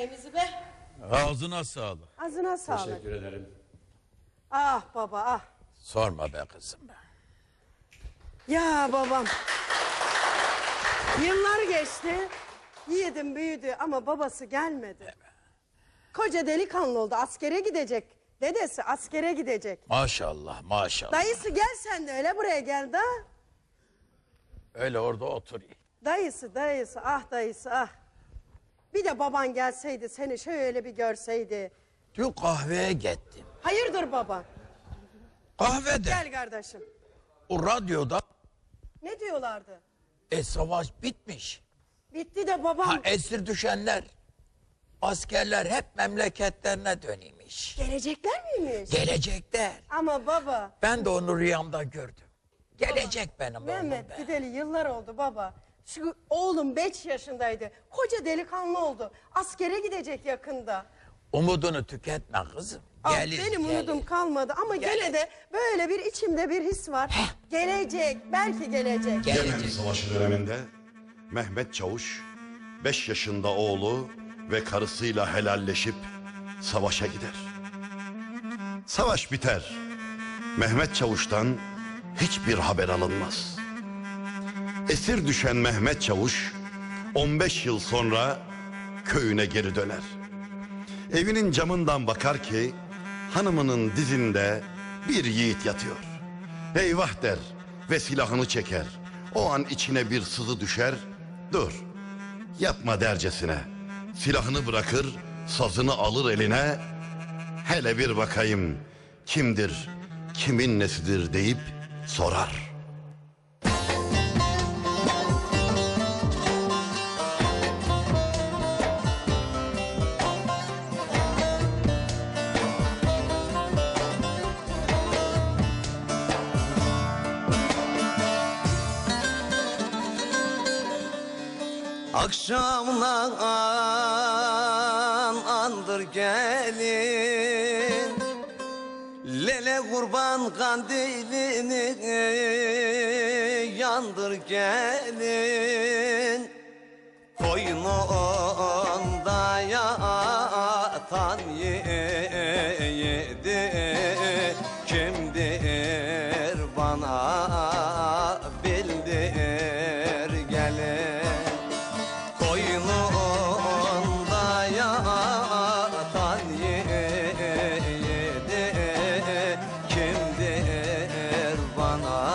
yemeğimizi be. Ağzına sağlık. Ağzına sağlık. Teşekkür ederim. Ah baba ah. Sorma be kızım. Ya babam. Yıllar geçti. Yiğidim büyüdü ama babası gelmedi. Koca delikanlı oldu. Askere gidecek. Dedesi askere gidecek. Maşallah maşallah. Dayısı gel sen de öyle buraya gel da. Öyle orada otur. Dayısı dayısı ah dayısı ah. Bir de baban gelseydi seni şöyle bir görseydi. Dün kahveye gittim. Hayırdır baba? Kahvede Gel kardeşim. o radyoda Ne diyorlardı? e savaş bitmiş. Bitti de babam. Ha esir düşenler askerler hep memleketlerine döneymiş. Gelecekler miymiş? Gelecekler. Ama baba. Ben de onu rüyamda gördüm. Gelecek benim oğlum Mehmet be. gideli yıllar oldu baba. Şu oğlum 5 yaşındaydı. Koca delikanlı oldu. Askere gidecek yakında. Umudunu tüketme kızım. Ah, Gelir, benim gelir. umudum kalmadı ama gene Gelir. de böyle bir içimde bir his var. Gelecek, belki gelecek. Gelecek. Yemen Savaşı döneminde Mehmet Çavuş 5 yaşında oğlu ve karısıyla helalleşip savaşa gider. Savaş biter. Mehmet Çavuş'tan hiçbir haber alınmaz. Esir düşen Mehmet Çavuş 15 yıl sonra köyüne geri döner. Evinin camından bakar ki hanımının dizinde bir yiğit yatıyor. Eyvah der ve silahını çeker. O an içine bir sızı düşer. Dur yapma dercesine. Silahını bırakır sazını alır eline. Hele bir bakayım kimdir kimin nesidir deyip sorar. Akşamdan andır gelin. Lele kurban kandilini yandır gelin. Koynunda yatan Kimdir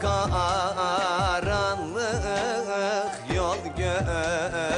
karanlık yol göremem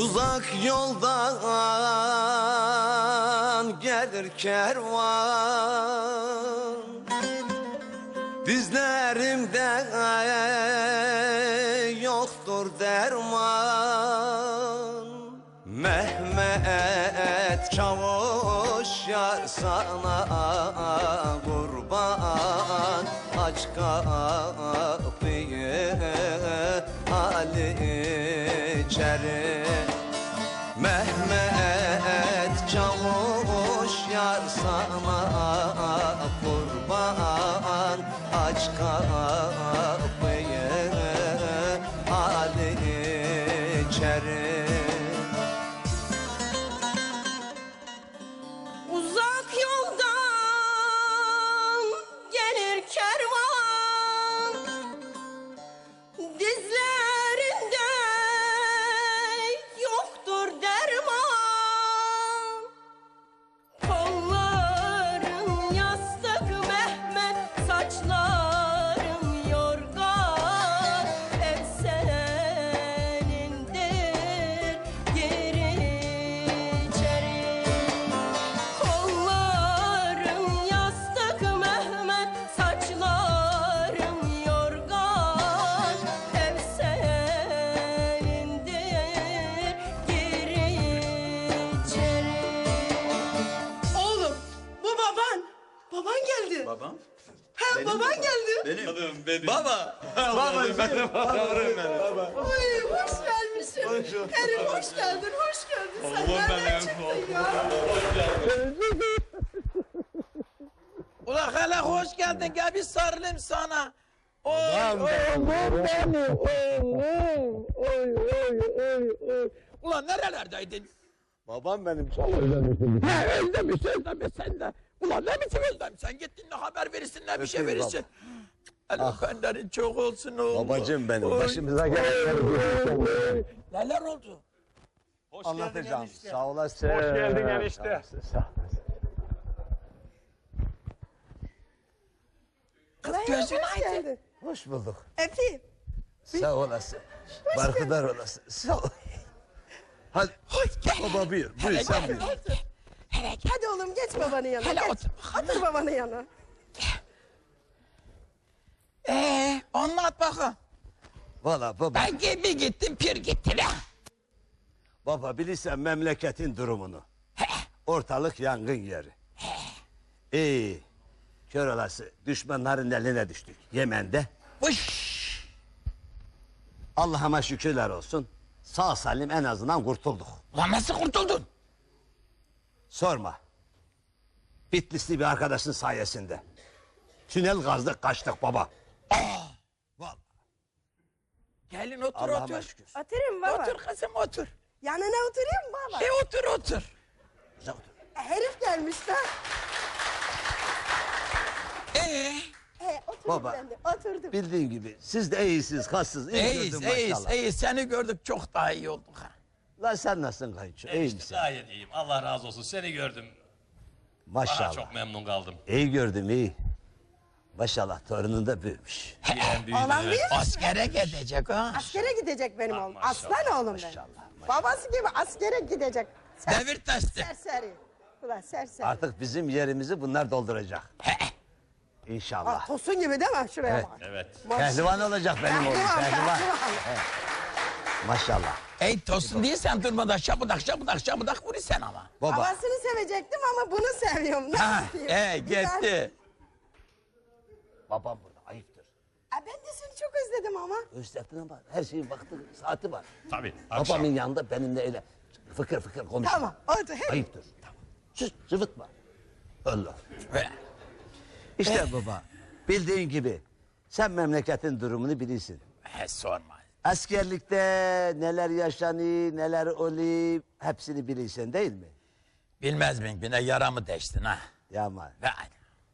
Uzak yoldan gelir kervan. Dizlerimde yoktur derman. Mehmet Çavuş yar sana kurban. Aç kapıyı Yeah. Benim. benim. Baba. Baba. benim. Ay hoş gelmişsin. Kerim hoş geldin, hoş geldin. Sen nereden çıktın ya? Ulan hele hoş geldin gel bir sarılayım sana. Oy oy. Oy oy oy oy oy oy. Ulan nerelerdeydin? Babam benim. He özlemiş özlemiş sen de. Ulan ne biçim özlemiş sen gittin ne haber verirsin ne bir şey verirsin. El öpenlerin çok olsun oğlum. Babacım benim. Oy, Başımıza gelenleri oy. Neler oldu? anlatacağım. Sağ olasın. Hoş geldin enişte. Kız gözün Hoş aydın. geldin. Hoş bulduk. Öpeyim. Sağ olasın. Barkıdar olasın. Sağ ol. Hadi. Hoş gel. Baba buyur. Buyur Hele sen buyur. Hadi oğlum geç babanın yanına. Hele geç. otur. Otur babanın yanına. Ee, anlat bakalım. Valla baba. Ben gibi gittim pir gitti la. Baba bilirsen memleketin durumunu. Ortalık yangın yeri. İyi. Kör olası düşmanların eline düştük. Yemen'de. Vış. Allah'ıma şükürler olsun. Sağ salim en azından kurtulduk. Ulan nasıl kurtuldun? Sorma. Bitlisli bir arkadaşın sayesinde. Tünel kazdık kaçtık baba. Vallahi Gelin otur Allah'ıma otur. şükür. Oturayım baba. Otur kızım otur. Yanına oturayım mı baba? E otur otur. Güzel otur. Herif gelmiş de. Ee, He oturdum Baba. ben de. Oturdum. Bildiğin gibi siz de iyisiniz, kassız. iyi iyiyiz gördün iyiyiz maşallah. iyiyiz. Seni gördük çok daha iyi olduk ha. Lan sen nasılsın kayınço? İyi misin? gayet iyiyim. Allah razı olsun. Seni gördüm. Daha Maşallah. çok memnun kaldım. İyi gördüm iyi. Maşallah torunun da büyümüş. Oğlan evet. büyümüş mü? Askere gidecek ha. Askere gidecek benim oğlum. Aslan oğlum benim. maşallah, Babası gibi askere gidecek. Ser- Devir testi. Serseri. Ulan serseri. Artık bizim yerimizi bunlar dolduracak. Aa, İnşallah. tosun gibi değil mi? Şuraya Evet. bak. Evet. Pehlivan olacak benim oğlum. Pehlivan, Pehlivan. pehlivan. Maşallah. Ey tosun değilsen durmadan şapıdak şapıdak şapıdak vur sen ama. Baba. Babasını sevecektim ama bunu seviyorum. Ne Ha, yapayım? e Güzel. gitti. Babam burada ayıptır. Aa, ben de seni çok özledim ama. Özledin ama her şeyin vakti, saati var. Tabii. Akşam. Babamın yanında benimle öyle fıkır fıkır konuşma. Tamam. Oldu. Hey. Ayıptır. Sus, cıvıtma. Allah. İşte baba, bildiğin gibi sen memleketin durumunu bilirsin. He sorma. Askerlikte neler yaşanıyor, neler oluyor hepsini bilirsin değil mi? Bilmez miyim yine yaramı deştin ha. Yaman. Ve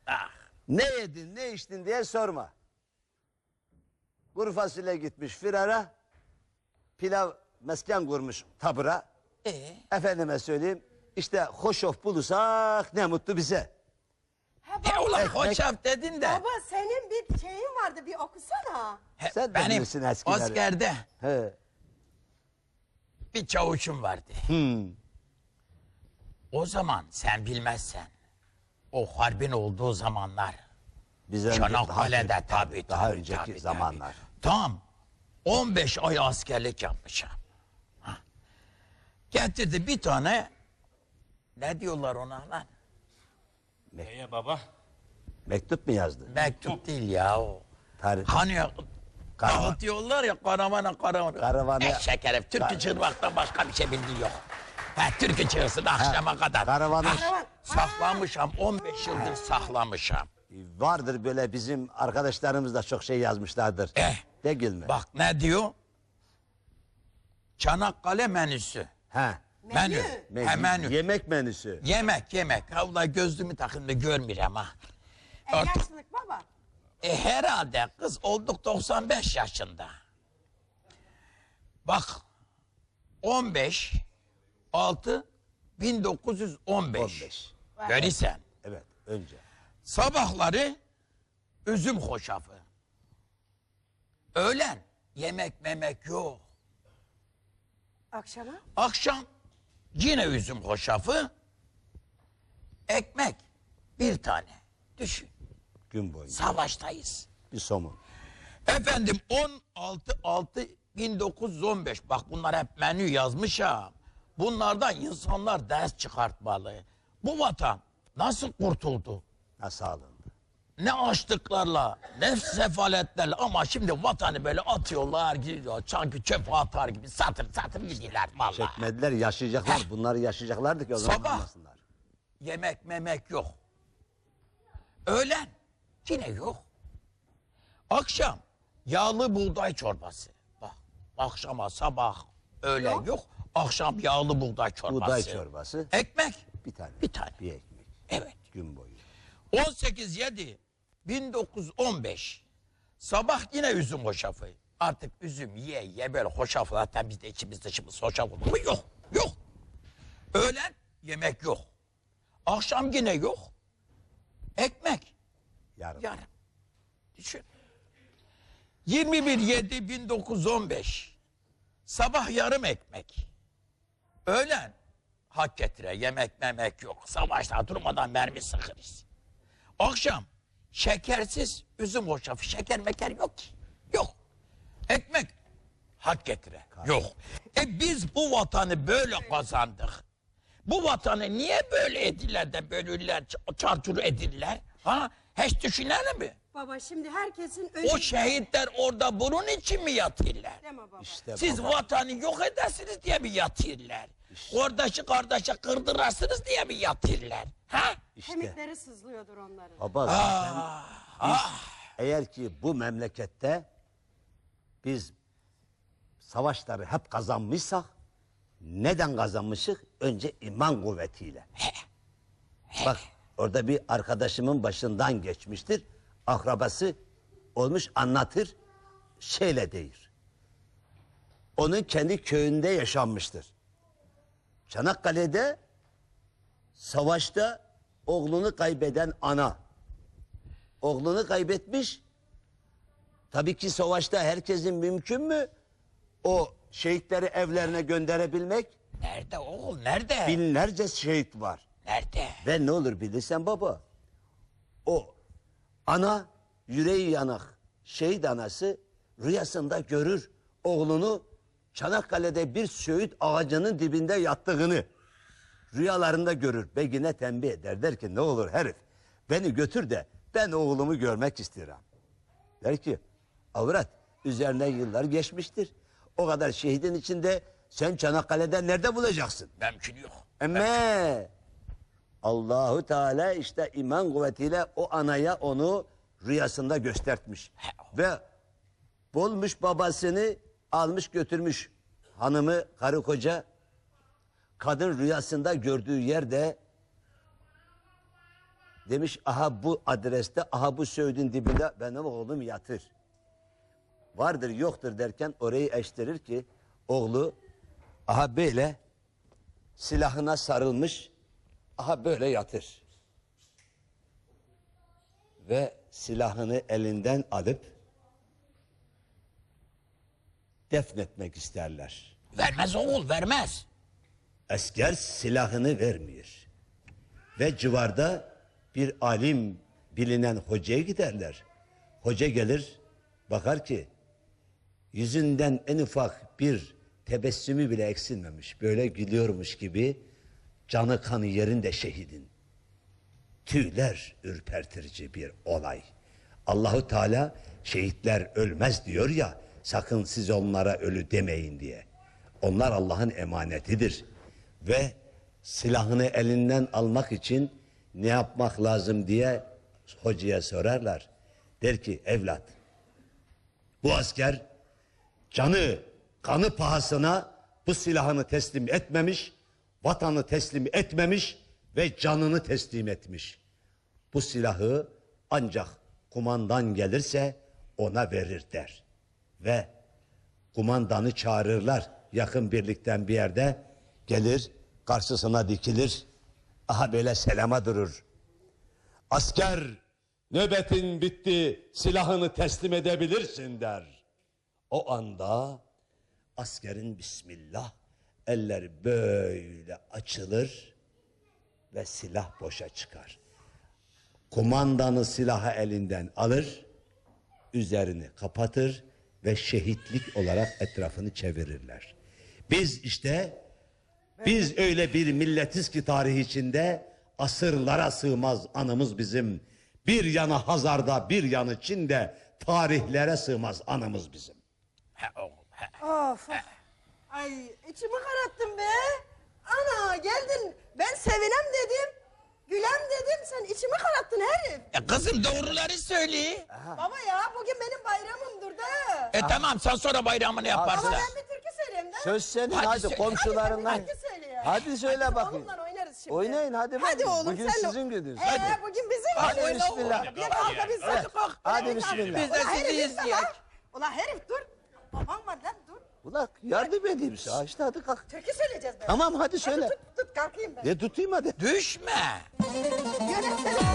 ah. Ne yedin, ne içtin diye sorma. Kuru fasulye gitmiş firara, pilav mesken kurmuş tabura. Ee? Efendime söyleyeyim, işte hoşof bulursak ne mutlu bize. He ulan Ekmek. hoşaf dedin de. Baba senin bir şeyin vardı bir okusana. He, Sen de benim bilirsin eskileri. askerde He. bir çavuşum vardı. O zaman sen bilmezsen o harbin olduğu zamanlar Bize Çanakkale'de daha, tabii daha tabii, önceki tabii, zamanlar. tabii. Tam 15 ay askerlik yapmışım. Ha. Getirdi bir tane ne diyorlar ona lan? Neye baba? Mektup mu yazdı? Mektup değil ya o. Tarih. Hani Karavan. dağıtıyorlar ya karavana karavana. Karavanı- Eşek herif türkü çığırmaktan başka bir şey bildiği yok. Ha, türkü çığırsın akşama kadar. karavanı- Ah, Saklamışam 15 yıldır saklamışam. Vardır böyle bizim arkadaşlarımız da çok şey yazmışlardır. Eh. Değil mi? Bak ne diyor? Çanakkale menüsü. Ha. Menü. menü, He, menü. Yemek menüsü. Yemek yemek. Ha ulan gözlüğümü takın da görmüyorum ha. E, Artık- yaşlılık baba. E herhalde kız olduk 95 yaşında. Bak 15 6 1915. 15. Görürsen. Evet önce. Sabahları üzüm hoşafı. Öğlen yemek memek yok. Akşama? Akşam yine üzüm hoşafı. Ekmek bir tane. Düşün Gün boyunca. savaştayız. Bir somun. Efendim 16 6 1915 bak bunlar hep menü yazmış ha. Bunlardan insanlar ders çıkartmalı. Bu vatan nasıl kurtuldu? Nasıl alındı? Ne açlıklarla, ne sefaletlerle ama şimdi vatanı böyle atıyorlar gidiyor. Sanki çöpe atar gibi satır satır gidiyorlar vallahi. Çekmediler yaşayacaklar. Bunları yaşayacaklardı ki o zaman Sabah. anlasınlar. Yemek memek yok. Öğlen yine yok. Akşam yağlı buğday çorbası. Bak akşama sabah öğlen yok. Akşam yağlı buğday çorbası. Buğday çorbası. Ekmek Bir tane. Bir tane. Bir ekmek. evet. Gün boyu. 18 7 1915 sabah yine üzüm hoşafı. Artık üzüm ye ye böyle hoşafı zaten bizde içimiz dışımız hoşaf olur mu? Yok. Yok. Öğlen yemek yok. Akşam yine yok. Ekmek Yarın. yarım. Düşün. 21 7 1915 sabah yarım ekmek. Öğlen hak getire yemek memek yok. Savaşta durmadan mermi sıkırız. Akşam şekersiz üzüm hoşafı şeker meker yok ki. Yok. Ekmek hak getire. Yok. E biz bu vatanı böyle kazandık. Bu vatanı niye böyle edirler de bölürler, çarçur edirler? Ha? Hiç düşünelim mi? Baba şimdi herkesin önü... O şehitler orada bunun için mi yatırlar? Deme baba. İşte Siz baba. vatanı yok edersiniz diye mi yatırlar? Kardeşi kardeşe kırdırarsınız diye mi yatırlar? Ha? İşte. Kemikleri sızlıyordur onların. Baba zaten biz eğer ki bu memlekette biz savaşları hep kazanmışsak neden kazanmışık? Önce iman kuvvetiyle. Bak orada bir arkadaşımın başından geçmiştir. Akrabası olmuş anlatır. Şeyle değil. Onun kendi köyünde yaşanmıştır. Çanakkale'de savaşta oğlunu kaybeden ana oğlunu kaybetmiş. Tabii ki savaşta herkesin mümkün mü o şehitleri evlerine gönderebilmek? Nerede oğul nerede? Binlerce şehit var. Nerede? Ve ne olur bilirsen baba. O ana yüreği yanak şehit anası rüyasında görür oğlunu Çanakkale'de bir söğüt ağacının dibinde yattığını rüyalarında görür. Begine tembih eder. Der ki ne olur herif beni götür de ben oğlumu görmek istiyorum. Der ki avrat üzerine yıllar geçmiştir. O kadar şehidin içinde sen Çanakkale'de nerede bulacaksın? Mümkün yok. Emme Allahu Teala işte iman kuvvetiyle o anaya onu rüyasında göstertmiş. Ve bulmuş babasını almış götürmüş hanımı karı koca kadın rüyasında gördüğü yerde demiş aha bu adreste aha bu söğüdün dibinde benim oğlum yatır. Vardır yoktur derken orayı eştirir ki oğlu aha böyle silahına sarılmış aha böyle yatır. Ve silahını elinden alıp defnetmek isterler. Vermez oğul vermez. Asker silahını vermiyor. Ve civarda bir alim bilinen hocaya giderler. Hoca gelir bakar ki yüzünden en ufak bir tebessümü bile eksilmemiş. Böyle gülüyormuş gibi canı kanı yerinde şehidin. Tüyler ürpertici bir olay. Allahu Teala şehitler ölmez diyor ya sakın siz onlara ölü demeyin diye. Onlar Allah'ın emanetidir. Ve silahını elinden almak için ne yapmak lazım diye hocaya sorarlar. Der ki evlat bu asker canı kanı pahasına bu silahını teslim etmemiş, vatanı teslim etmemiş ve canını teslim etmiş. Bu silahı ancak kumandan gelirse ona verir der. Ve kumandanı çağırırlar yakın birlikten bir yerde gelir karşısına dikilir. Aha böyle selama durur. Asker nöbetin bitti silahını teslim edebilirsin der. O anda askerin bismillah eller böyle açılır ve silah boşa çıkar. Kumandanı silahı elinden alır, üzerini kapatır ve şehitlik olarak etrafını çevirirler. Biz işte biz öyle bir milletiz ki tarih içinde asırlara sığmaz anımız bizim. Bir yana Hazar'da bir yanı Çin'de tarihlere sığmaz anımız bizim. Of. Ay içimi kararttın be. Ana geldin. Ben sevinem dedim. Gülem dedim. Sen içimi kararttın herif. E kızım doğruları söyle. Baba ya bugün benim bayramımdır da. E tamam sen sonra bayramını yaparsın. Ama ben bir türkü söyleyeyim de. Söz senin Hadi hadi, söyle. komşularından. Hadi, hadi söyle ya. Hadi söyle Hadi bakayım. Oğlumla oynarız şimdi. Oynayın hadi Hadi bakayım. oğlum Bugün sen de- sizin gününüz. Ee, Hadi. bugün bizim Hadi günümüz. bismillah. Bir kalk biz Hadi kalk. Hadi Hadi bismillah. Biz de sizi herif dur izleyek. lan. Ulan herif dur. Baban var lan. Ulan yardım edeyim sana işte hadi kalk. Türkü söyleyeceğiz ben. Tamam hadi söyle. Tut tut kalkayım ben. Ne tutayım hadi. Düşme. Yönetsene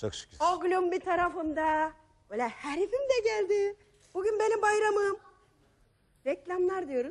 Çok şükür. Oğlum bir tarafımda. Böyle herifim de geldi. Bugün benim bayramım. Reklamlar diyoruz.